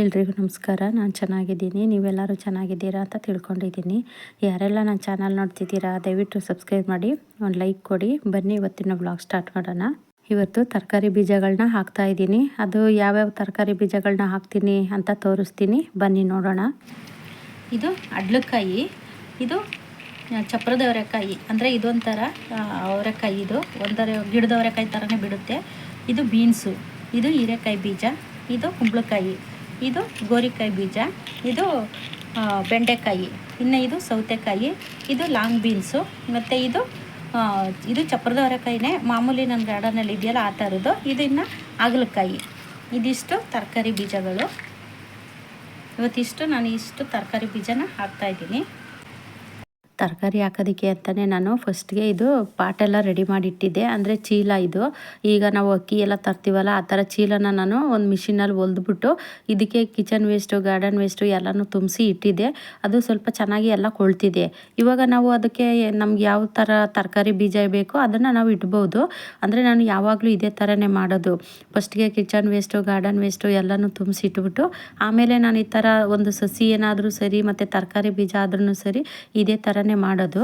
ಎಲ್ರಿಗೂ ನಮಸ್ಕಾರ. ನಾನು ಚೆನ್ನಾಗಿದ್ದೀನಿ. ನೀವೆಲ್ಲರೂ ಚೆನ್ನಾಗಿದ್ದೀರಾ ಅಂತ ತಿಳ್ಕೊಂಡಿದ್ದೀನಿ. ಯಾರೆಲ್ಲ ನನ್ನ ಚಾನಲ್ ನೋಡ್ತಿದ್ದೀರಾ, ದಯವಿಟ್ಟು ಸಬ್ಸ್ಕ್ರೈಬ್ ಮಾಡಿ, ಒಂದು ಲೈಕ್ ಕೊಡಿ. ಬನ್ನಿ ಇವತ್ತಿನ ಬ್ಲಾಗ್ ಸ್ಟಾರ್ಟ್ ಮಾಡೋಣ. ಇವತ್ತು ತರಕಾರಿ ಬೀಜಗಳನ್ನ ಹಾಕ್ತಾ ಇದ್ದೀನಿ. ಅದು ಯಾವ್ಯಾವ ತರಕಾರಿ ಬೀಜಗಳನ್ನ ಹಾಕ್ತೀನಿ ಅಂತ ತೋರಿಸ್ತೀನಿ. ಬನ್ನಿ ನೋಡೋಣ. ಇದು ಅಡ್ಲಕಾಯಿ. ಇದು ಚಪ್ರದ ಅವರೆಕಾಯಿ. ಅಂದರೆ ಇದೊಂಥರ ಅವರೆಕಾಯಿ ಇದು. ಒಂಥರ ಗಿಡದ ಅವರೆಕಾಯಿ ಥರನೇ ಬಿಡುತ್ತೆ. ಇದು ಬೀನ್ಸು. ಇದು ಹೀರೆಕಾಯಿ ಬೀಜ. ಇದು ಕುಂಬಳಕಾಯಿ. ಇದು ಗೋರಿಕಾಯಿ ಬೀಜ, ಇದು ಬೆಂಡೆಕಾಯಿ, ಇನ್ನು ಇದು ಸೌತೆಕಾಯಿ, ಇದು ಲಾಂಗ್ ಬೀನ್ಸು, ಮತ್ತು ಇದು ಇದು ಚಪ್ರದ ಮಾಮೂಲಿ ನನ್ನ ಗಾರ್ಡನಲ್ಲಿ ಇದೆಯಲ್ಲ ಆ ಥರದ್ದು ಇದು ಇನ್ನು ಹಾಗಲಕಾಯಿ. ಇದಿಷ್ಟು ತರಕಾರಿ ಬೀಜಗಳು. ಇವತ್ತಿಷ್ಟು ನಾನು ಇಷ್ಟು ತರಕಾರಿ ಬೀಜನ ಹಾಕ್ತಾಯಿದ್ದೀನಿ ತರಕಾರಿ ಹಾಕೋದಕ್ಕೆ ಅಂತಲೇ ನಾನು ಫಸ್ಟ್ಗೆ ಇದು ಪಾಟೆಲ್ಲ ರೆಡಿ ಮಾಡಿ ಇಟ್ಟಿದ್ದೆ ಅಂದರೆ ಚೀಲ ಇದು. ಈಗ ನಾವು ಅಕ್ಕಿ ಎಲ್ಲ ತರ್ತೀವಲ್ಲ, ಆ ಥರ ಚೀಲನ ನಾನು ಒಂದು ಮಿಷಿನಲ್ಲಿ ಹೊಲ್ದ್ಬಿಟ್ಟು ಇದಕ್ಕೆ ಕಿಚನ್ ವೇಸ್ಟು ಗಾರ್ಡನ್ ವೇಸ್ಟು ಎಲ್ಲನೂ ತುಂಬಿಸಿ ಇಟ್ಟಿದ್ದೆ. ಅದು ಸ್ವಲ್ಪ ಚೆನ್ನಾಗಿ ಎಲ್ಲ ಕೊಳ್ತಿದೆ. ಇವಾಗ ನಾವು ಅದಕ್ಕೆ ನಮ್ಗೆ ಯಾವ ಥರ ತರಕಾರಿ ಬೀಜ ಬೇಕೋ ಅದನ್ನು ನಾವು ಇಡ್ಬೋದು. ಅಂದರೆ ನಾನು ಯಾವಾಗಲೂ ಇದೇ ಥರನೇ ಮಾಡೋದು. ಫಸ್ಟ್ಗೆ ಕಿಚನ್ ವೇಸ್ಟು ಗಾರ್ಡನ್ ವೇಸ್ಟು ಎಲ್ಲನೂ ತುಂಬಿಸಿ ಇಟ್ಬಿಟ್ಟು, ಆಮೇಲೆ ನಾನು ಈ ಥರ ಒಂದು ಸಸಿ ಏನಾದರೂ ಸರಿ ಮತ್ತು ತರಕಾರಿ ಬೀಜ ಆದ್ರೂ ಸರಿ ಇದೇ ಥರನೇ ಮಾಡೋದು.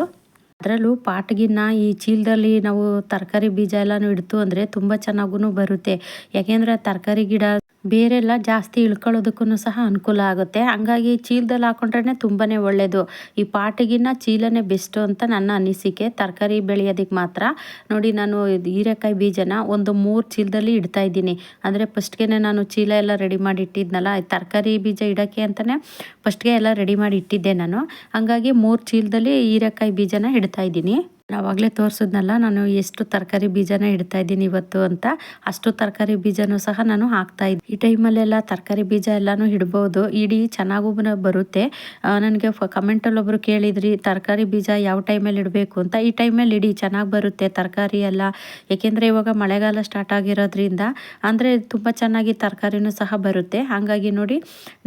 ಅದರಲ್ಲೂ ಪಾಟ್ಗಿನ್ನ ಈ ಚೀಲದಲ್ಲಿ ನಾವು ತರಕಾರಿ ಬೀಜ ಎಲ್ಲನೂ ಇಡ್ತು ಅಂದರೆ ತುಂಬ ಚೆನ್ನಾಗೂ ಬರುತ್ತೆ. ಯಾಕೆಂದರೆ ತರಕಾರಿ ಗಿಡ ಬೇರೆಲ್ಲ ಜಾಸ್ತಿ ಇಳ್ಕೊಳ್ಳೋದಕ್ಕೂ ಸಹ ಅನುಕೂಲ ಆಗುತ್ತೆ. ಹಂಗಾಗಿ ಚೀಲದಲ್ಲಿ ಹಾಕೊಂಡ್ರೆ ತುಂಬಾ ಒಳ್ಳೆಯದು ಈ ಪಾಟಿಗಿನ್ನ ಚೀಲನೇ ಬೆಸ್ಟು ಅಂತ ನನ್ನ ಅನಿಸಿಕೆ. ತರಕಾರಿ ಬೆಳೆಯೋದಕ್ಕೆ ಮಾತ್ರ. ನೋಡಿ, ನಾನು ಹೀರೆಕಾಯಿ ಬೀಜನ ಒಂದು ಮೂರು ಚೀಲದಲ್ಲಿ ಇಡ್ತಾ ಇದ್ದೀನಿ. ಅಂದರೆ ಫಸ್ಟ್ಗೆ ನಾನು ಚೀಲ ಎಲ್ಲ ರೆಡಿ ಮಾಡಿ ಇಟ್ಟಿದ್ನಲ್ಲ ತರಕಾರಿ ಬೀಜ ಇಡೋಕ್ಕೆ ಅಂತಲೇ ಫಸ್ಟ್ಗೆ ಎಲ್ಲ ರೆಡಿ ಮಾಡಿ ಇಟ್ಟಿದ್ದೆ ನಾನು. ಹಂಗಾಗಿ ಮೂರು ಚೀಲದಲ್ಲಿ ಹೀರೆಕಾಯಿ ಬೀಜನ ಇಡ್ತಾ ಇದ್ದೀನಿ. ಆವಾಗಲೇ ತೋರಿಸಿದ್ನಲ್ಲ, ನಾನು ಎಷ್ಟು ತರಕಾರಿ ಬೀಜನ ಇಡ್ತಾ ಇದ್ದೀನಿ ಇವತ್ತು ಅಂತ, ಅಷ್ಟು ತರಕಾರಿ ಬೀಜನೂ ಸಹ ನಾನು ಹಾಕ್ತಾ ಇದ್ದೆ. ಈ ಟೈಮಲ್ಲೆಲ್ಲ ತರಕಾರಿ ಬೀಜ ಎಲ್ಲನೂ ಇಡ್ಬೋದು, ಇಡೀ ಚೆನ್ನಾಗೂ ಬರುತ್ತೆ. ನನಗೆ ಕಮೆಂಟಲ್ಲಿ ಒಬ್ಬರು ಕೇಳಿದ್ರಿ, ತರಕಾರಿ ಬೀಜ ಯಾವ ಟೈಮಲ್ಲಿ ಇಡಬೇಕು ಅಂತ. ಈ ಟೈಮಲ್ಲಿ ಇಡಿ, ಚೆನ್ನಾಗಿ ಬರುತ್ತೆ ತರಕಾರಿ ಎಲ್ಲ. ಏಕೆಂದರೆ ಇವಾಗ ಮಳೆಗಾಲ ಸ್ಟಾರ್ಟ್ ಆಗಿರೋದ್ರಿಂದ, ಅಂದರೆ ತುಂಬ ಚೆನ್ನಾಗಿ ತರಕಾರಿನೂ ಸಹ ಬರುತ್ತೆ. ಹಾಗಾಗಿ ನೋಡಿ,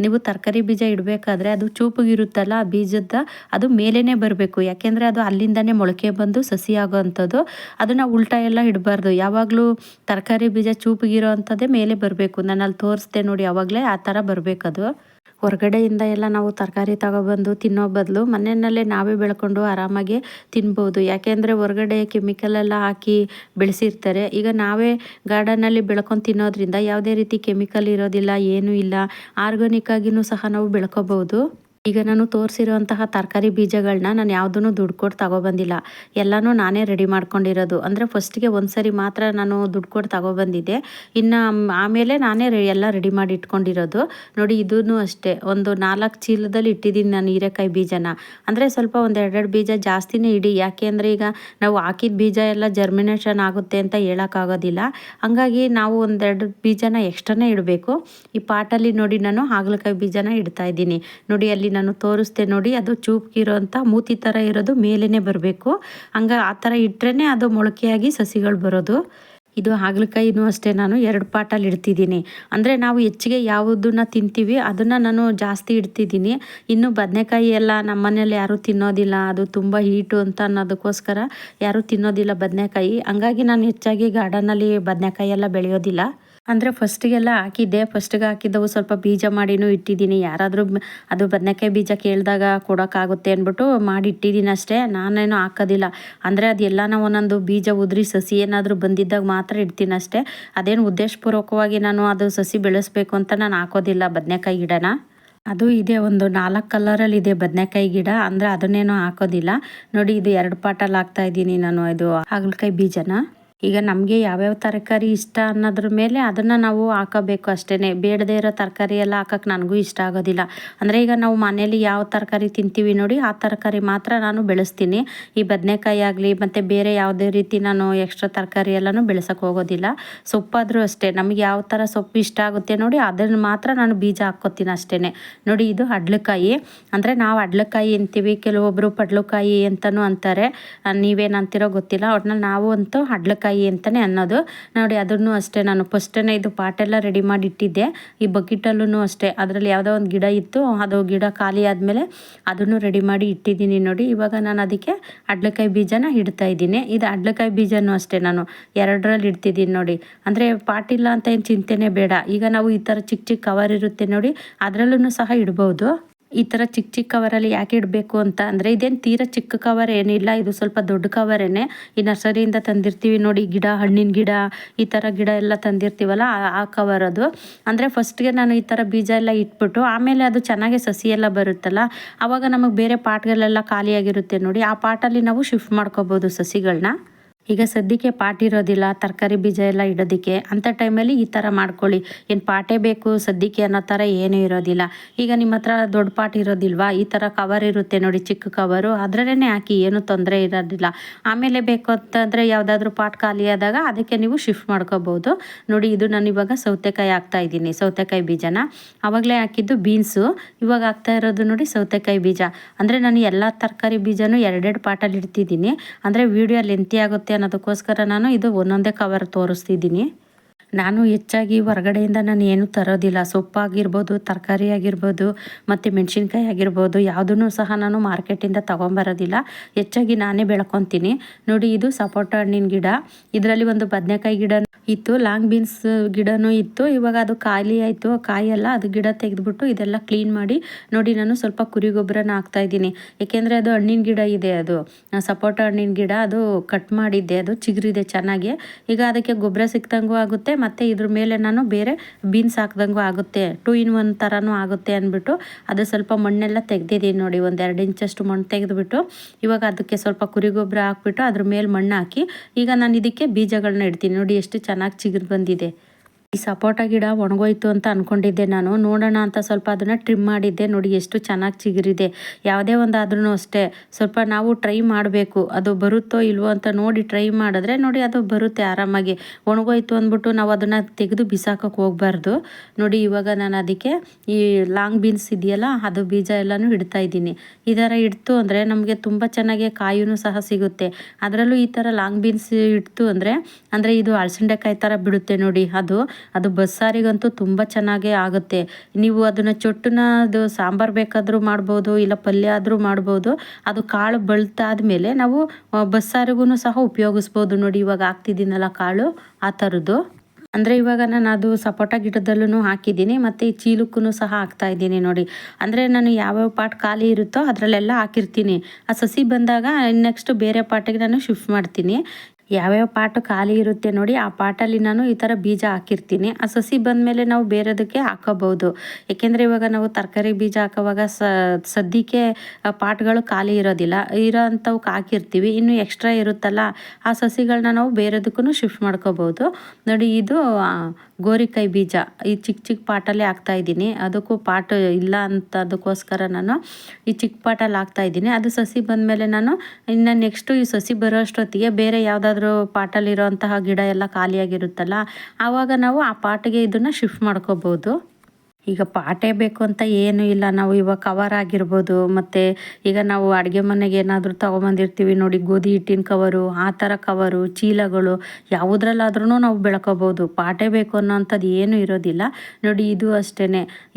ನೀವು ತರಕಾರಿ ಬೀಜ ಇಡಬೇಕಾದ್ರೆ ಅದು ಚೂಪಗಿರುತ್ತಲ್ಲ ಆ ಬೀಜದ, ಅದು ಮೇಲೇ ಬರಬೇಕು. ಯಾಕೆಂದರೆ ಅದು ಅಲ್ಲಿಂದನೇ ಮೊಳಕೆ ಬಂದು ಸಸಿ ಆಗೋ ಅಂಥದ್ದು ಅದನ್ನು ಉಲ್ಟಾ ಎಲ್ಲ ಇಡಬಾರ್ದು. ಯಾವಾಗಲೂ ತರಕಾರಿ ಬೀಜ ಚೂಪಿಗಿರೋ ಅಂಥದ್ದೇ ಮೇಲೆ ಬರಬೇಕು. ನಾನು ಅಲ್ಲಿ ತೋರಿಸ್ದೆ ನೋಡಿ, ಯಾವಾಗಲೇ ಆ ಥರ ಬರಬೇಕದು. ಹೊರಗಡೆಯಿಂದ ಎಲ್ಲ ನಾವು ತರಕಾರಿ ತಗೊಬಂದು ತಿನ್ನೋ ಬದಲು ಮನೆಯಲ್ಲೇ ನಾವೇ ಬೆಳ್ಕೊಂಡು ಆರಾಮಾಗಿ ತಿನ್ಬೋದು. ಯಾಕೆಂದರೆ ಹೊರಗಡೆ ಕೆಮಿಕಲ್ ಎಲ್ಲ ಹಾಕಿ ಬೆಳೆಸಿರ್ತಾರೆ. ಈಗ ನಾವೇ ಗಾರ್ಡನಲ್ಲಿ ಬೆಳ್ಕೊಂಡು ತಿನ್ನೋದ್ರಿಂದ ಯಾವುದೇ ರೀತಿ ಕೆಮಿಕಲ್ ಇರೋದಿಲ್ಲ, ಏನೂ ಇಲ್ಲ. ಆರ್ಗಾನಿಕ್ ಆಗಿನೂ ಸಹ ನಾವು ಬೆಳ್ಕೊಬೋದು. ಈಗ ನಾನು ತೋರಿಸಿರುವಂತಹ ತರಕಾರಿ ಬೀಜಗಳನ್ನ ನಾನು ಯಾವುದನ್ನು ದುಡ್ಡು ಕೊಟ್ಟು ತಗೊಬಂದಿಲ್ಲ. ಎಲ್ಲನೂ ನಾನೇ ರೆಡಿ ಮಾಡ್ಕೊಂಡಿರೋದು. ಅಂದರೆ ಫಸ್ಟಿಗೆ ಒಂದು ಸರಿ ಮಾತ್ರ ನಾನು ದುಡ್ಡು ಕೊಟ್ಟು ತಗೊಬಂದಿದ್ದೆ. ಇನ್ನು ಆಮೇಲೆ ನಾನೇ ಎಲ್ಲ ರೆಡಿ ಮಾಡಿ ಇಟ್ಕೊಂಡಿರೋದು. ನೋಡಿ ಇದೂ ಅಷ್ಟೇ. ಒಂದು ನಾಲ್ಕು ಚೀಲದಲ್ಲಿ ಇಟ್ಟಿದ್ದೀನಿ ನಾನು ಹೀರೆಕಾಯಿ ಬೀಜನ. ಅಂದರೆ ಸ್ವಲ್ಪ ಒಂದು ಎರಡೆರಡು ಬೀಜ ಜಾಸ್ತಿನೇ ಇಡಿ. ಯಾಕೆ ಅಂದರೆ ಈಗ ನಾವು ಹಾಕಿದ ಬೀಜ ಎಲ್ಲ ಜರ್ಮಿನೇಷನ್ ಆಗುತ್ತೆ ಅಂತ ಹೇಳೋಕ್ಕಾಗೋದಿಲ್ಲ. ಹಂಗಾಗಿ ನಾವು ಒಂದೆರಡು ಬೀಜನ ಎಕ್ಸ್ಟ್ರಾನೇ ಇಡಬೇಕು. ಈ ಪಾಟಲ್ಲಿ ನೋಡಿ ನಾನು ಹಾಗಲಕಾಯಿ ಬೀಜನ ಇಡ್ತಾ ಇದ್ದೀನಿ. ನೋಡಿ ಅಲ್ಲಿ ನಾನು ತೋರಿಸ್ತೆ ನೋಡಿ, ಅದು ಚೂಪ್ಗಿರೋಂಥ ಮೂತಿ ಥರ ಇರೋದು ಮೇಲೇ ಬರಬೇಕು. ಹಂಗೆ ಆ ಥರ ಇಟ್ಟರೆ ಅದು ಮೊಳಕೆಯಾಗಿ ಸಸಿಗಳು ಬರೋದು. ಇದು ಹಾಗಲಕಾಯಿನೂ ಅಷ್ಟೇ, ನಾನು ಎರಡು ಪಾಟಲ್ಲಿ ಇಡ್ತಿದ್ದೀನಿ. ಅಂದರೆ ನಾವು ಹೆಚ್ಚಿಗೆ ಯಾವುದನ್ನ ತಿಂತೀವಿ, ಅದನ್ನು ನಾನು ಜಾಸ್ತಿ ಇಡ್ತಿದ್ದೀನಿ. ಇನ್ನು ಬದನೆಕಾಯಿ ಎಲ್ಲ ನಮ್ಮ ಮನೇಲಿ ಯಾರೂ ತಿನ್ನೋದಿಲ್ಲ, ಅದು ತುಂಬ ಹೀಟು ಅಂತ ಅನ್ನೋದಕ್ಕೋಸ್ಕರ ಯಾರೂ ತಿನ್ನೋದಿಲ್ಲ ಬದನೆಕಾಯಿ. ಹಂಗಾಗಿ ನಾನು ಹೆಚ್ಚಾಗಿ ಗಾರ್ಡನಲ್ಲಿ ಬದನೆಕಾಯಿ ಎಲ್ಲ ಬೆಳೆಯೋದಿಲ್ಲ. ಅಂದರೆ ಫಸ್ಟಿಗೆಲ್ಲ ಹಾಕಿದ್ದೆ. ಫಸ್ಟಿಗೆ ಹಾಕಿದ್ದವು ಸ್ವಲ್ಪ ಬೀಜ ಮಾಡಿನೂ ಇಟ್ಟಿದ್ದೀನಿ. ಯಾರಾದರೂ ಅದು ಬದನೆಕಾಯಿ ಬೀಜ ಕೇಳಿದಾಗ ಕೊಡೋಕ್ಕಾಗುತ್ತೆ ಅಂದ್ಬಿಟ್ಟು ಮಾಡಿ ಇಟ್ಟಿದ್ದೀನಿ ಅಷ್ಟೇ. ನಾನೇನು ಹಾಕೋದಿಲ್ಲ. ಅಂದರೆ ಅದು ನಾವು ಒಂದೊಂದು ಬೀಜ ಉದುರಿ ಸಸಿ ಏನಾದರೂ ಬಂದಿದ್ದಾಗ ಮಾತ್ರ ಇಡ್ತೀನಿ ಅಷ್ಟೇ. ಅದೇನು ಉದ್ದೇಶಪೂರ್ವಕವಾಗಿ ನಾನು ಅದು ಸಸಿ ಬೆಳೆಸಬೇಕು ಅಂತ ನಾನು ಹಾಕೋದಿಲ್ಲ ಬದನೆಕಾಯಿ ಗಿಡನ. ಅದು ಇದೆ ಒಂದು ನಾಲ್ಕು ಕಲರಲ್ಲಿ ಇದೆ ಬದನೆಕಾಯಿ ಗಿಡ. ಅಂದರೆ ಅದನ್ನೇನು ಹಾಕೋದಿಲ್ಲ. ನೋಡಿ ಇದು ಎರಡು ಪಾಟಲ್ಲಿ ಹಾಕ್ತಾ ಇದ್ದೀನಿ ನಾನು ಇದು ಹಾಗಲಕಾಯಿ ಬೀಜನ. ಈಗ ನಮಗೆ ಯಾವ್ಯಾವ ತರಕಾರಿ ಇಷ್ಟ ಅನ್ನೋದ್ರ ಮೇಲೆ ಅದನ್ನು ನಾವು ಹಾಕಬೇಕು ಅಷ್ಟೇ ಬೇಡದೇ ಇರೋ ತರಕಾರಿ ಎಲ್ಲ ಹಾಕಕ್ಕೆ ನನಗೂ ಇಷ್ಟ ಆಗೋದಿಲ್ಲ. ಅಂದರೆ ಈಗ ನಾವು ಮನೇಲಿ ಯಾವ ತರಕಾರಿ ತಿಂತೀವಿ ನೋಡಿ, ಆ ತರಕಾರಿ ಮಾತ್ರ ನಾನು ಬೆಳೆಸ್ತೀನಿ. ಈ ಬದನೆಕಾಯಿ ಆಗಲಿ ಮತ್ತು ಬೇರೆ ಯಾವುದೇ ರೀತಿ ನಾನು ಎಕ್ಸ್ಟ್ರಾ ತರಕಾರಿ ಎಲ್ಲನೂ ಬೆಳೆಸೋಕೆ ಹೋಗೋದಿಲ್ಲ. ಸೊಪ್ಪಾದರೂ ಅಷ್ಟೇ. ನಮಗೆ ಯಾವ ಥರ ಸೊಪ್ಪು ಇಷ್ಟ ಆಗುತ್ತೆ ನೋಡಿ, ಅದನ್ನು ಮಾತ್ರ ನಾನು ಬೀಜ ಹಾಕ್ಕೋತೀನಿ ಅಷ್ಟೇ ನೋಡಿ ಇದು ಅಡ್ಲಕಾಯಿ. ಅಂದರೆ ನಾವು ಅಡ್ಲಕಾಯಿ ಅಂತೀವಿ ಕೆಲವೊಬ್ಬರು ಪಡ್ಲಕಾಯಿ ಅಂತಲೂ ಅಂತಾರೆ. ನೀವೇನು ಅಂತೀರೋ ಗೊತ್ತಿಲ್ಲ. ಒಟ್ನಲ್ಲಿ ನಾವು ಅಂತೂ ಅಡ್ಲೆಕಾಯಿ ಅಂತಲೇ ಅನ್ನೋದು. ನೋಡಿ, ಅದನ್ನು ಅಷ್ಟೇ ನಾನು ಫಸ್ಟೇ ಇದು ಪಾಟೆಲ್ಲ ರೆಡಿ ಮಾಡಿ ಇಟ್ಟಿದ್ದೆ ಈ ಬಕೆಟಲ್ಲೂ ಅಷ್ಟೇ. ಅದರಲ್ಲಿ ಯಾವುದೋ ಒಂದು ಗಿಡ ಇತ್ತು. ಅದು ಗಿಡ ಖಾಲಿ ಆದಮೇಲೆ ಅದನ್ನು ರೆಡಿ ಮಾಡಿ ಇಟ್ಟಿದ್ದೀನಿ ನೋಡಿ. ಇವಾಗ ನಾನು ಅದಕ್ಕೆ ಅಡ್ಲಕಾಯಿ ಬೀಜನ ಇಡ್ತಾ ಇದ್ದೀನಿ. ಇದು ಅಡ್ಲಕಾಯಿ ಬೀಜನೂ ಅಷ್ಟೇ ನಾನು ಎರಡರಲ್ಲಿ ಇಡ್ತಿದ್ದೀನಿ ನೋಡಿ. ಅಂದರೆ ಪಾಟಿಲ್ಲ ಅಂತ ಏನು ಚಿಂತೆನೇ ಬೇಡ. ಈಗ ನಾವು ಈ ಥರ ಚಿಕ್ಕ ಚಿಕ್ಕ ಕವರ್ ಇರುತ್ತೆ ನೋಡಿ ಅದರಲ್ಲೂ ಸಹ ಇಡ್ಬೋದು. ಈ ಥರ ಚಿಕ್ಕ ಚಿಕ್ಕ ಕವರಲ್ಲಿ ಯಾಕೆ ಇಡಬೇಕು ಅಂತ ಅಂದರೆ ಇದೇನು ತೀರಾ ಚಿಕ್ಕ ಕವರ್ ಏನಿಲ್ಲ, ಇದು ಸ್ವಲ್ಪ ದೊಡ್ಡ ಕವರೇನೆ ಈ ನರ್ಸರಿಯಿಂದ ತಂದಿರ್ತೀವಿ ನೋಡಿ, ಗಿಡ, ಹಣ್ಣಿನ ಗಿಡ, ಈ ಥರ ಗಿಡ ಎಲ್ಲ ತಂದಿರ್ತೀವಲ್ಲ, ಆ- ಕವರ್ ಅದು. ಅಂದರೆ ಫಸ್ಟ್ಗೆ ನಾನು ಈ ಥರ ಬೀಜ ಎಲ್ಲ ಇಟ್ಬಿಟ್ಟು, ಆಮೇಲೆ ಅದು ಚೆನ್ನಾಗಿ ಸಸಿ ಎಲ್ಲ ಬರುತ್ತಲ್ಲ ಆವಾಗ ನಮಗೆ ಬೇರೆ ಪಾಟ್ಗಳೆಲ್ಲ ಖಾಲಿಯಾಗಿರುತ್ತೆ ನೋಡಿ, ಆ ಪಾಟಲ್ಲಿ ನಾವು ಶಿಫ್ಟ್ ಮಾಡ್ಕೋಬೋದು ಸಸಿಗಳನ್ನ ಈಗ ಸದ್ಯಕ್ಕೆ ಪಾಟ್ ಇರೋದಿಲ್ಲ, ತರಕಾರಿ ಬೀಜ ಎಲ್ಲ ಇಡೋದಕ್ಕೆ ಅಂಥ ಟೈಮಲ್ಲಿ ಈ ಥರ ಮಾಡ್ಕೊಳ್ಳಿ. ಏನು ಪಾಟೇ ಬೇಕು ಸದ್ಯಕ್ಕೆ ಅನ್ನೋ ಥರ ಏನೂ ಇರೋದಿಲ್ಲ. ಈಗ ನಿಮ್ಮ ಹತ್ರ ದೊಡ್ಡ ಪಾಟ್ ಇರೋದಿಲ್ವಾ? ಈ ಥರ ಕವರ್ ಇರುತ್ತೆ ನೋಡಿ, ಚಿಕ್ಕ ಕವರು ಅದರಲ್ಲೇ ಹಾಕಿ, ಏನೂ ತೊಂದರೆ ಇರೋದಿಲ್ಲ. ಆಮೇಲೆ ಬೇಕು ಅಂತಂದರೆ ಯಾವುದಾದ್ರೂ ಪಾಟ್ ಖಾಲಿ ಆದಾಗ ಅದಕ್ಕೆ ನೀವು ಶಿಫ್ಟ್ ಮಾಡ್ಕೋಬೋದು. ನೋಡಿ, ಇದು ನಾನು ಇವಾಗ ಸೌತೆಕಾಯಿ ಹಾಕ್ತಾ ಇದ್ದೀನಿ, ಸೌತೆಕಾಯಿ ಬೀಜನ. ಆವಾಗಲೇ ಹಾಕಿದ್ದು ಬೀನ್ಸು. ಇವಾಗ ಹಾಕ್ತಾ ಇರೋದು ನೋಡಿ ಸೌತೆಕಾಯಿ ಬೀಜ. ಅಂದರೆ ನಾನು ಎಲ್ಲ ತರಕಾರಿ ಬೀಜನೂ ಎರಡೆರಡು ಪಾಟಲ್ಲಿ ಇಡ್ತಿದ್ದೀನಿ. ಅಂದರೆ ವಿಡಿಯೋ ಲೆಂತಿ ಆಗುತ್ತೆ ಅನ್ನೋದಕ್ಕೋಸ್ಕರ ನಾನು ಇದು ಒಂದೊಂದೇ ಕವರ್ ತೋರಿಸ್ತಿದ್ದೀನಿ. ನಾನು ಹೆಚ್ಚಾಗಿ ಹೊರಗಡೆಯಿಂದ ನಾನು ಏನು ತರೋದಿಲ್ಲ. ಸೊಪ್ಪಾಗಿರ್ಬೋದು ತರಕಾರಿ ಆಗಿರ್ಬೋದು ಮತ್ತು ಮೆಣಸಿನ್ಕಾಯಿ ಆಗಿರ್ಬೋದು, ಯಾವುದನ್ನು ಸಹ ನಾನು ಮಾರ್ಕೆಟಿಂದ ತೊಗೊಂಬರೋದಿಲ್ಲ. ಹೆಚ್ಚಾಗಿ ನಾನೇ ಬೆಳ್ಕೊತೀನಿ. ನೋಡಿ, ಇದು ಸಪೋಟ ಹಣ್ಣಿನ ಗಿಡ. ಇದರಲ್ಲಿ ಒಂದು ಬದನೆಕಾಯಿ ಗಿಡ ಇತ್ತು, ಲಾಂಗ್ ಬೀನ್ಸ್ ಗಿಡನೂ ಇತ್ತು. ಇವಾಗ ಅದು ಖಾಲಿ ಆಯಿತು. ಕಾಯೆಲ್ಲ ಅದು ಗಿಡ ತೆಗೆದುಬಿಟ್ಟು ಇದೆಲ್ಲ ಕ್ಲೀನ್ ಮಾಡಿ ನೋಡಿ, ನಾನು ಸ್ವಲ್ಪ ಕುರಿ ಗೊಬ್ಬರನ ಹಾಕ್ತಾಯಿದ್ದೀನಿ ಏಕೆಂದರೆ ಅದು ಹಣ್ಣಿನ ಗಿಡ ಇದೆ ಅದು. ಸಪೋಟ ಹಣ್ಣಿನ ಗಿಡ ಅದು ಕಟ್ ಮಾಡಿದ್ದೆ. ಅದು ಚಿಗುರಿದೆ ಚೆನ್ನಾಗಿ. ಈಗ ಅದಕ್ಕೆ ಗೊಬ್ಬರ ಸಿಕ್ತಂಗೂ ಆಗುತ್ತೆ ಮತ್ತು ಇದ್ರ ಮೇಲೆ ನಾನು ಬೇರೆ ಬೀನ್ಸ್ ಹಾಕ್ದಂಗೂ ಆಗುತ್ತೆ. ಟೂ ಇನ್ ಒನ್ ಥರನೂ ಆಗುತ್ತೆ ಅಂದ್ಬಿಟ್ಟು ಅದು ಸ್ವಲ್ಪ ಮಣ್ಣೆಲ್ಲ ತೆಗ್ದಿದ್ದೀನಿ ನೋಡಿ, ಒಂದು ಎರಡು ಇಂಚಷ್ಟು ಮಣ್ಣು ತೆಗೆದುಬಿಟ್ಟು. ಇವಾಗ ಅದಕ್ಕೆ ಸ್ವಲ್ಪ ಕುರಿ ಗೊಬ್ಬರ ಹಾಕ್ಬಿಟ್ಟು ಅದ್ರ ಮೇಲೆ ಮಣ್ಣು ಹಾಕಿ ಈಗ ನಾನು ಇದಕ್ಕೆ ಬೀಜಗಳನ್ನ ಇಡ್ತೀನಿ. ನೋಡಿ ಎಷ್ಟು ಚೆನ್ನಾಗಿ ಚಿಗುರು ಬಂದಿದೆ. ಈ ಸಪೋಟ ಗಿಡ ಒಣಗೋಯ್ತು ಅಂತ ಅನ್ಕೊಂಡಿದ್ದೆ ನಾನು. ನೋಡೋಣ ಅಂತ ಸ್ವಲ್ಪ ಅದನ್ನು ಟ್ರಿಮ್ ಮಾಡಿದ್ದೆ. ನೋಡಿ ಎಷ್ಟು ಚೆನ್ನಾಗಿ ಚಿಗುರಿದೆ. ಯಾವುದೇ ಒಂದು ಅಷ್ಟೇ. ಸ್ವಲ್ಪ ನಾವು ಟ್ರೈ ಮಾಡಬೇಕು. ಅದು ಬರುತ್ತೋ ಇಲ್ವೋ ಅಂತ ನೋಡಿ ಟ್ರೈ ಮಾಡಿದ್ರೆ ನೋಡಿ ಅದು ಬರುತ್ತೆ ಆರಾಮಾಗಿ. ಒಣಗೋಯ್ತು ಅಂದ್ಬಿಟ್ಟು ನಾವು ಅದನ್ನು ತೆಗೆದು ಬಿಸಾಕಕ್ಕೆ ಹೋಗ್ಬಾರ್ದು. ನೋಡಿ ಇವಾಗ ನಾನು ಅದಕ್ಕೆ ಈ ಲಾಂಗ್ ಬೀನ್ಸ್ ಇದೆಯಲ್ಲ, ಅದು ಬೀಜ ಎಲ್ಲನೂ ಇಡ್ತಾ ಇದ್ದೀನಿ. ಈ ಥರ ಇಡ್ತು ಅಂದರೆ ನಮಗೆ ತುಂಬ ಚೆನ್ನಾಗಿ ಕಾಯೂ ಸಹ ಸಿಗುತ್ತೆ. ಅದರಲ್ಲೂ ಈ ಥರ ಲಾಂಗ್ ಬೀನ್ಸ್ ಇಡ್ತು ಅಂದರೆ ಅಂದರೆ ಇದು ಹಳಸಂಡೆಕಾಯಿ ಥರ ಬಿಡುತ್ತೆ ನೋಡಿ ಅದು. ಅದು ಬಸ್ಸಾರಿಗಂತೂ ತುಂಬ ಚೆನ್ನಾಗೇ ಆಗುತ್ತೆ. ನೀವು ಅದನ್ನು ಚೊಟ್ಟನ ಅದು ಸಾಂಬಾರು ಬೇಕಾದರೂ ಮಾಡ್ಬೋದು ಇಲ್ಲ ಪಲ್ಯ ಆದರೂ ಮಾಡ್ಬೋದು ಅದು ಕಾಳು ಬಳ್ತಾದ್ಮೇಲೆ ನಾವು ಆ, ಬಸ್ಸಾರಿಗೂ ಸಹ ಉಪಯೋಗಿಸ್ಬೋದು ನೋಡಿ ಇವಾಗ ಹಾಕ್ತಿದ್ದೀನಲ್ಲ ಕಾಳು ಆ ಥರದ್ದು. ಅಂದರೆ ಇವಾಗ ನಾನು ಅದು ಸಪೋಟ ಗಿಡದಲ್ಲೂ ಹಾಕಿದ್ದೀನಿ ಮತ್ತು ಈ ಚೀಲಕ್ಕೂ ಸಹ ಹಾಕ್ತಾ ಇದ್ದೀನಿ ನೋಡಿ. ಅಂದರೆ ನಾನು ಯಾವ್ಯಾವ ಪಾಟ್ ಖಾಲಿ ಇರುತ್ತೋ ಅದರಲ್ಲೆಲ್ಲ ಹಾಕಿರ್ತೀನಿ. ಆ ಸಸಿ ಬಂದಾಗ ನೆಕ್ಸ್ಟ್ ಬೇರೆ ಪಾಟಿಗೆ ನಾನು ಶಿಫ್ಟ್ ಮಾಡ್ತೀನಿ. ಯಾವ್ಯಾವ ಪಾಟ್ ಖಾಲಿ ಇರುತ್ತೆ ನೋಡಿ, ಆ ಪಾಟಲ್ಲಿ ನಾನು ಈ ಥರ ಬೀಜ ಹಾಕಿರ್ತೀನಿ. ಆ ಸಸಿ ಬಂದಮೇಲೆ ನಾವು ಬೇರೆದಕ್ಕೆ ಹಾಕೋಬೋದು ಏಕೆಂದರೆ ಇವಾಗ ನಾವು ತರಕಾರಿ ಬೀಜ ಹಾಕೋವಾಗ ಸದ್ಯಕ್ಕೆ ಪಾಟ್ಗಳು ಖಾಲಿ ಇರೋದಿಲ್ಲ. ಇರೋ ಅಂಥವಕ್ಕೆ ಹಾಕಿರ್ತೀವಿ. ಇನ್ನು ಎಕ್ಸ್ಟ್ರಾ ಇರುತ್ತಲ್ಲ, ಆ ಸಸಿಗಳನ್ನ ನಾವು ಬೇರೆದಕ್ಕೂ ಶಿಫ್ಟ್ ಮಾಡ್ಕೋಬೋದು ನೋಡಿ, ಇದು ಗೋರಿಕಾಯಿ ಬೀಜ, ಈ ಚಿಕ್ಕ ಚಿಕ್ಕ ಪಾಟಲ್ಲೇ ಹಾಕ್ತಾ ಇದ್ದೀನಿ. ಅದಕ್ಕೂ ಪಾಟ್ ಇಲ್ಲ ಅಂತ ಅದಕ್ಕೋಸ್ಕರ ನಾನು ಈ ಚಿಕ್ಕ ಪಾಟಲ್ಲಿ ಹಾಕ್ತಾ ಇದ್ದೀನಿ. ಅದು ಸಸಿ ಬಂದಮೇಲೆ ನಾನು ಇನ್ನು ನೆಕ್ಸ್ಟು ಈ ಸಸಿ ಬರೋ ಅಷ್ಟೊತ್ತಿಗೆ ಬೇರೆ ಯಾವುದಾದ್ರೂ ಪಾಟಲ್ಲಿರೋಂತಹ ಗಿಡ ಎಲ್ಲ ಖಾಲಿಯಾಗಿರುತ್ತಲ್ಲ, ಆವಾಗ ನಾವು ಆ ಪಾಟಿಗೆ ಇದನ್ನು ಶಿಫ್ಟ್ ಮಾಡ್ಕೋಬೋದು. ಈಗ ಪಾಟೇ ಬೇಕು ಅಂತ ಏನೂ ಇಲ್ಲ. ನಾವು ಇವಾಗ ಕವರ್ ಆಗಿರ್ಬೋದು, ಮತ್ತು ಈಗ ನಾವು ಅಡುಗೆ ಮನೆಗೆ ಏನಾದರೂ ತೊಗೊಂಬಂದಿರ್ತೀವಿ ನೋಡಿ, ಗೋಧಿ ಹಿಟ್ಟಿನ ಕವರು ಆ ಥರ ಕವರು ಚೀಲಗಳು ಯಾವುದ್ರಲ್ಲಾದ್ರೂ ನಾವು ಬೆಳ್ಕೋಬೋದು. ಪಾಟೇ ಬೇಕು ಅನ್ನೋಂಥದ್ದು ಏನೂ ಇರೋದಿಲ್ಲ. ನೋಡಿ, ಇದು ಅಷ್ಟೇ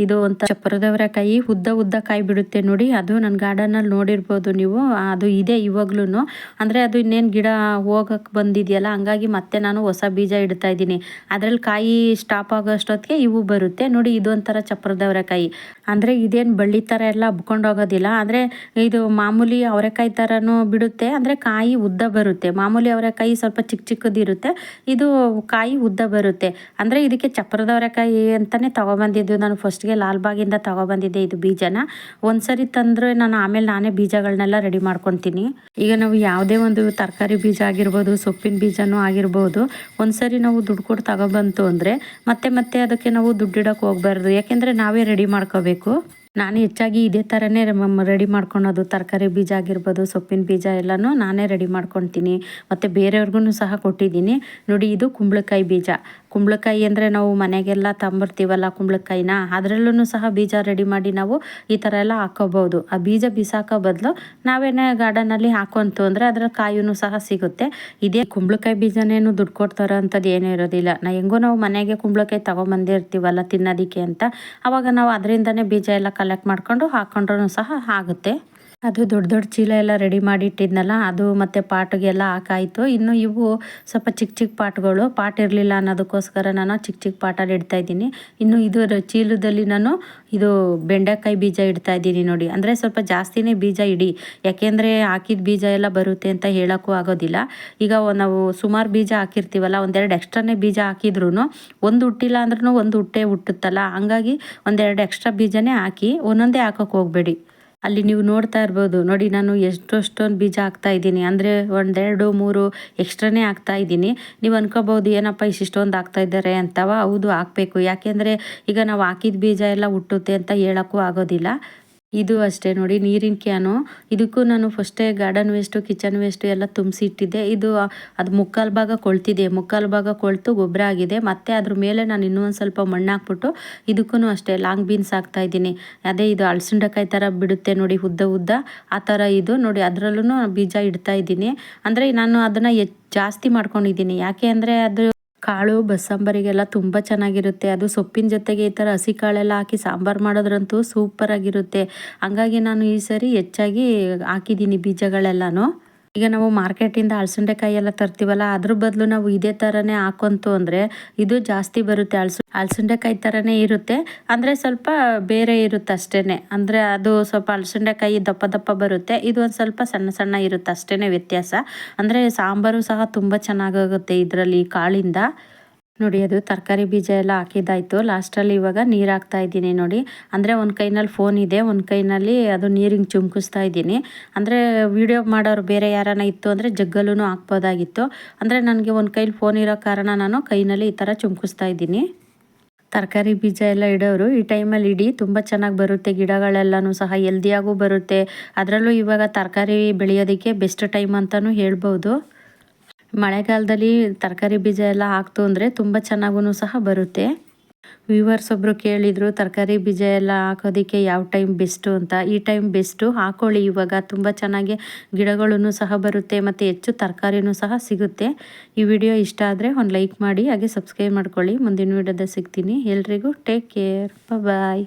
ಇದು ಒಂಥ ಚಪ್ಪರದವರೆಕಾಯಿ ಉದ್ದ ಉದ್ದ ಕಾಯಿ ಬಿಡುತ್ತೆ ನೋಡಿ, ಅದು ನನ್ನ ಗಾರ್ಡನಲ್ಲಿ ನೋಡಿರ್ಬೋದು ನೀವು. ಅದು ಇದೆ ಇವಾಗ್ಲೂ ಅಂದರೆ ಅದು ಇನ್ನೇನು ಗಿಡ ಹೋಗಕ್ಕೆ ಬಂದಿದೆಯಲ್ಲ, ಹಂಗಾಗಿ ಮತ್ತೆ ನಾನು ಹೊಸ ಬೀಜ ಇಡ್ತಾ ಇದ್ದೀನಿ. ಅದರಲ್ಲಿ ಕಾಯಿ ಸ್ಟಾಪ್ ಆಗೋ ಅಷ್ಟೊತ್ತಿಗೆ ಇವು ಬರುತ್ತೆ. ನೋಡಿ ಇದೊಂಥರ ಚಪ್ಪರದವರೆಕಾಯಿ ಅಂದರೆ ಇದೇನು ಬಳ್ಳಿ ಥರ ಎಲ್ಲ ಹಬ್ಕೊಂಡು ಹೋಗೋದಿಲ್ಲ. ಅಂದರೆ ಇದು ಮಾಮೂಲಿ ಅವರೆಕಾಯಿ ಥರನೂ ಬಿಡುತ್ತೆ. ಅಂದರೆ ಕಾಯಿ ಉದ್ದ ಬರುತ್ತೆ. ಮಾಮೂಲಿ ಅವರೆಕಾಯಿ ಸ್ವಲ್ಪ ಚಿಕ್ಕ ಚಿಕ್ಕದಿರುತ್ತೆ ಇದು ಕಾಯಿ ಉದ್ದ ಬರುತ್ತೆ. ಅಂದರೆ ಇದಕ್ಕೆ ಚಪ್ಪರದವರೆಕಾಯಿ ಅಂತಲೇ ತೊಗೊಬಂದಿದ್ದು. ನಾನು ಫಸ್ಟ್ಗೆ ಲಾಲ್ಬಾಗಿಂದ ತೊಗೊಬಂದಿದ್ದೆ ಇದು ಬೀಜನ. ಒಂದ್ಸರಿ ತಂದರೆ ನಾನು ಆಮೇಲೆ ನಾನೇ ಬೀಜಗಳನ್ನೆಲ್ಲ ರೆಡಿ ಮಾಡ್ಕೊತೀನಿ. ಈಗ ನಾವು ಯಾವುದೇ ಒಂದು ತರಕಾರಿ ಬೀಜ ಆಗಿರ್ಬೋದು, ಸೊಪ್ಪಿನ ಬೀಜನೂ ಆಗಿರ್ಬೋದು, ಒಂದ್ಸರಿ ನಾವು ದುಡ್ಡು ಕೊಟ್ಟು ತಗೊಬಂತು ಅಂದರೆ ಮತ್ತೆ ಮತ್ತೆ ಅದಕ್ಕೆ ನಾವು ದುಡ್ಡಿಡೋಕೆ ಹೋಗ್ಬಾರ್ದು. ಯಾಕೆಂದರೆ ನಾವೇ ರೆಡಿ ಮಾಡ್ಕೋಬೇಕು. ನಾನು ಹೆಚ್ಚಾಗಿ ಇದೇ ಥರನೇ ರೆಡಿ ಮಾಡ್ಕೊಳೋದು, ತರಕಾರಿ ಬೀಜ ಆಗಿರ್ಬೋದು, ಸೊಪ್ಪಿನ ಬೀಜ ಎಲ್ಲನೂ ನಾನೇ ರೆಡಿ ಮಾಡ್ಕೊತೀನಿ ಮತ್ತು ಬೇರೆಯವ್ರಿಗೂ ಸಹ ಕೊಟ್ಟಿದ್ದೀನಿ. ನೋಡಿ, ಇದು ಕುಂಬಳಕಾಯಿ ಬೀಜ. ಕುಂಬಳಕಾಯಿ ಅಂದರೆ ನಾವು ಮನೆಗೆಲ್ಲ ತಂಬರ್ತೀವಲ್ಲ ಕುಂಬಳಕಾಯಿನ ಅದರಲ್ಲೂ ಸಹ ಬೀಜ ರೆಡಿ ಮಾಡಿ ನಾವು ಈ ಥರ ಎಲ್ಲ ಹಾಕೋಬೋದು ಆ ಬೀಜ ಬಿಸಾಕೋ ಬದಲು ನಾವೇನೇ ಗಾರ್ಡನಲ್ಲಿ ಹಾಕೊಂತು ಅಂದರೆ ಅದರ ಕಾಯಿನೂ ಸಹ ಸಿಗುತ್ತೆ. ಇದೇ ಕುಂಬಳಕಾಯಿ ಬೀಜನೇನು ದುಡ್ಡು ಕೊಡ್ತಾರೋ ಅಂಥದ್ದು ಏನೂ ಇರೋದಿಲ್ಲ. ನಾ ಹೆಂಗೋ ನಾವು ಮನೆಗೆ ಕುಂಬಳಕಾಯಿ ತೊಗೊಂಬಂದಿರ್ತೀವಲ್ಲ ತಿನ್ನೋದಕ್ಕೆ ಅಂತ. ಆವಾಗ ನಾವು ಅದರಿಂದನೇ ಬೀಜ ಎಲ್ಲ ಕಲೆಕ್ಟ್ ಮಾಡ್ಕೊಂಡು ಹಾಕೊಂಡ್ರೂ ಸಹ ಆಗುತ್ತೆ. ಅದು ದೊಡ್ಡ ದೊಡ್ಡ ಚೀಲ ಎಲ್ಲ ರೆಡಿ ಮಾಡಿ ಇಟ್ಟಿದ್ನಲ್ಲ ಅದು ಮತ್ತು ಪಾಟ್ಗೆಲ್ಲ ಹಾಕಾಯಿತು. ಇನ್ನು ಇವು ಸ್ವಲ್ಪ ಚಿಕ್ಕ ಚಿಕ್ಕ ಪಾಟ್ಗಳು. ಪಾಟ್ ಇರಲಿಲ್ಲ ಅನ್ನೋದಕ್ಕೋಸ್ಕರ ನಾನು ಚಿಕ್ಕ ಚಿಕ್ಕ ಪಾಟಲ್ಲಿ ಇಡ್ತಾ ಇದ್ದೀನಿ. ಇನ್ನು ಇದು ಚೀಲದಲ್ಲಿ ನಾನು ಇದು ಬೆಂಡೆಕಾಯಿ ಬೀಜ ಇಡ್ತಾ ಇದ್ದೀನಿ ನೋಡಿ. ಅಂದರೆ ಸ್ವಲ್ಪ ಜಾಸ್ತಿನೇ ಬೀಜ ಇಡಿ. ಯಾಕೆಂದರೆ ಹಾಕಿದ ಬೀಜ ಎಲ್ಲ ಬರುತ್ತೆ ಅಂತ ಹೇಳೋಕ್ಕೂ ಆಗೋದಿಲ್ಲ. ಈಗ ನಾವು ಸುಮಾರು ಬೀಜ ಹಾಕಿರ್ತೀವಲ್ಲ, ಒಂದೆರಡು ಎಕ್ಸ್ಟ್ರಾನೇ ಬೀಜ ಹಾಕಿದ್ರು ಒಂದು ಹುಟ್ಟಿಲ್ಲ ಅಂದ್ರೂ ಒಂದು ಹುಟ್ಟೆ ಹುಟ್ಟುತ್ತಲ್ಲ. ಹಂಗಾಗಿ ಒಂದೆರಡು ಎಕ್ಸ್ಟ್ರಾ ಬೀಜನೇ ಹಾಕಿ ಒಂದೊಂದೇ ಹಾಕೋಕೆ ಹೋಗಬೇಡಿ. ಅಲ್ಲಿ ನೀವು ನೋಡ್ತಾ ಇರ್ಬೋದು. ನೋಡಿ, ನಾನು ಎಷ್ಟೊಷ್ಟೊಂದು ಬೀಜ ಹಾಕ್ತಾ ಇದ್ದೀನಿ. ಅಂದರೆ ಒಂದೆರಡು, ಮೂರು ಎಕ್ಸ್ಟ್ರಾನೇ ಹಾಕ್ತಾ ಇದ್ದೀನಿ. ನೀವು ಅನ್ಕೋಬೋದು ಏನಪ್ಪ ಇಷ್ಟಿಷ್ಟೊಂದು ಹಾಕ್ತಾ ಇದ್ದಾರೆ ಅಂತವ. ಹೌದು, ಹಾಕಬೇಕು. ಯಾಕೆಂದರೆ ಈಗ ನಾವು ಹಾಕಿದ ಬೀಜ ಎಲ್ಲ ಹುಟ್ಟುತ್ತೆ ಅಂತ ಹೇಳೋಕ್ಕೂ ಆಗೋದಿಲ್ಲ. ಇದು ಅಷ್ಟೇ ನೋಡಿ, ನೀರಿನ ಕ್ಯಾನು. ಇದಕ್ಕೂ ನಾನು ಫಸ್ಟೇ ಗಾರ್ಡನ್ ವೇಸ್ಟು ಕಿಚನ್ ವೇಸ್ಟು ಎಲ್ಲ ತುಂಬಿಸಿ ಇಟ್ಟಿದ್ದೆ. ಇದು ಅದು ಮುಕ್ಕಾಲು ಭಾಗ ಕೊಳ್ತಿದೆ. ಮುಕ್ಕಾಲು ಭಾಗ ಕೊಳ್ತು, ಗೊಬ್ಬರ ಆಗಿದೆ. ಮತ್ತು ಅದ್ರ ಮೇಲೆ ನಾನು ಇನ್ನೂ ಒಂದು ಸ್ವಲ್ಪ ಮಣ್ಣು ಹಾಕ್ಬಿಟ್ಟು ಇದಕ್ಕೂ ಅಷ್ಟೇ ಲಾಂಗ್ ಬೀನ್ಸ್ ಹಾಕ್ತಾ ಇದ್ದೀನಿ. ಅದೇ ಇದು ಅಳಸಂಡೆಕಾಯಿ ಥರ ಬಿಡುತ್ತೆ ನೋಡಿ, ಉದ್ದ ಉದ್ದ. ಆ ಥರ ಇದು ನೋಡಿ ಅದರಲ್ಲೂ ಬೀಜ ಇಡ್ತಾ ಇದ್ದೀನಿ. ಅಂದರೆ ನಾನು ಅದನ್ನು ಜಾಸ್ತಿ ಮಾಡ್ಕೊಂಡಿದ್ದೀನಿ. ಯಾಕೆ ಅಂದರೆ ಅದು ಕಾಳು, ಬಸ್ಸಾಂಬರಿಗೆಲ್ಲ ತುಂಬ ಚೆನ್ನಾಗಿರುತ್ತೆ. ಅದು ಸೊಪ್ಪಿನ ಜೊತೆಗೆ ಈ ಥರ ಹಸಿ ಕಾಳೆಲ್ಲ ಹಾಕಿ ಸಾಂಬಾರು ಮಾಡೋದ್ರಂತೂ ಸೂಪರಾಗಿರುತ್ತೆ. ಹಂಗಾಗಿ ನಾನು ಈ ಸರಿ ಹೆಚ್ಚಾಗಿ ಹಾಕಿದ್ದೀನಿ ಬೀಜಗಳೆಲ್ಲನೂ. ಈಗ ನಾವು ಮಾರ್ಕೆಟಿಂದ ಹಲಸಂಡೆಕಾಯಿ ಎಲ್ಲ ತರ್ತೀವಲ್ಲ, ಅದ್ರ ಬದಲು ನಾವು ಇದೇ ತರನೇ ಹಾಕೊಂತು ಅಂದರೆ ಇದು ಜಾಸ್ತಿ ಬರುತ್ತೆ. ಹಲಸು ಹಲಸಂಡೆಕಾಯಿ ಥರನೇ ಇರುತ್ತೆ. ಅಂದರೆ ಸ್ವಲ್ಪ ಬೇರೆ ಇರುತ್ತೆ ಅಷ್ಟೇ ಅಂದರೆ ಅದು ಸ್ವಲ್ಪ ಹಲಸಂಡೆಕಾಯಿ ದಪ್ಪ ದಪ್ಪ ಬರುತ್ತೆ. ಇದು ಒಂದು ಸ್ವಲ್ಪ ಸಣ್ಣ ಸಣ್ಣ ಇರುತ್ತೆ ಅಷ್ಟೇ ವ್ಯತ್ಯಾಸ. ಅಂದರೆ ಸಾಂಬಾರು ಸಹ ತುಂಬ ಚೆನ್ನಾಗಾಗುತ್ತೆ ಇದರಲ್ಲಿ ಕಾಳಿಂದ. ನೋಡಿ, ಅದು ತರಕಾರಿ ಬೀಜ ಎಲ್ಲ ಹಾಕಿದ್ದಾಯಿತು. ಲಾಸ್ಟಲ್ಲಿ ಇವಾಗ ನೀರು ಹಾಕ್ತಾ ಇದ್ದೀನಿ ನೋಡಿ. ಅಂದರೆ ಒಂದು ಕೈನಲ್ಲಿ ಫೋನ್ ಇದೆ, ಒಂದು ಕೈನಲ್ಲಿ ಅದು ನೀರಿಗೆ ಚುಮ್ಕಿಸ್ತಾ ಇದ್ದೀನಿ. ಅಂದರೆ ವಿಡಿಯೋ ಮಾಡೋರು ಬೇರೆ ಯಾರಾನ ಇತ್ತು ಅಂದರೆ ಜಗ್ಗಲ್ಲೂ ಹಾಕ್ಬೋದಾಗಿತ್ತು. ಅಂದರೆ ನನಗೆ ಒಂದು ಕೈಲಿ ಫೋನ್ ಇರೋ ಕಾರಣ ನಾನು ಕೈನಲ್ಲಿ ಈ ಥರ ಚುಮ್ಕಿಸ್ತಾ ಇದ್ದೀನಿ. ತರಕಾರಿ ಬೀಜ ಎಲ್ಲ ಇಡೋರು, ಈ ಟೈಮಲ್ಲಿ ಇಡಿ ತುಂಬ ಚೆನ್ನಾಗಿ ಬರುತ್ತೆ. ಗಿಡಗಳೆಲ್ಲನೂ ಸಹ ಹೆಲ್ದಿಯಾಗೂ ಬರುತ್ತೆ. ಅದರಲ್ಲೂ ಇವಾಗ ತರಕಾರಿ ಬೆಳೆಯೋದಕ್ಕೆ ಬೆಸ್ಟ್ ಟೈಮ್ ಅಂತಲೂ ಹೇಳ್ಬೋದು. ಮಳೆಗಾಲದಲ್ಲಿ ತರಕಾರಿ ಬೀಜ ಎಲ್ಲ ಹಾಕ್ತು ಅಂದರೆ ತುಂಬ ಚೆನ್ನಾಗೂ ಸಹ ಬರುತ್ತೆ. ವ್ಯೂವರ್ಸ್ ಒಬ್ಬರು ಕೇಳಿದರು, ತರಕಾರಿ ಬೀಜ ಎಲ್ಲ ಹಾಕೋದಕ್ಕೆ ಯಾವ ಟೈಮ್ ಬೆಸ್ಟು ಅಂತ. ಈ ಟೈಮ್ ಬೆಸ್ಟು ಹಾಕೊಳ್ಳಿ, ಇವಾಗ ತುಂಬ ಚೆನ್ನಾಗಿ ಗಿಡಗಳೂ ಸಹ ಬರುತ್ತೆ ಮತ್ತು ಹೆಚ್ಚು ತರಕಾರಿನೂ ಸಹ ಸಿಗುತ್ತೆ. ಈ ವಿಡಿಯೋ ಇಷ್ಟ ಆದರೆ ಒಂದು ಲೈಕ್ ಮಾಡಿ, ಹಾಗೆ ಸಬ್ಸ್ಕ್ರೈಬ್ ಮಾಡ್ಕೊಳ್ಳಿ. ಮುಂದಿನ ವಿಡಿಯೋದ ಸಿಗ್ತೀನಿ. ಎಲ್ರಿಗೂ ಟೇಕ್ ಕೇರ್ ಬಾಯ್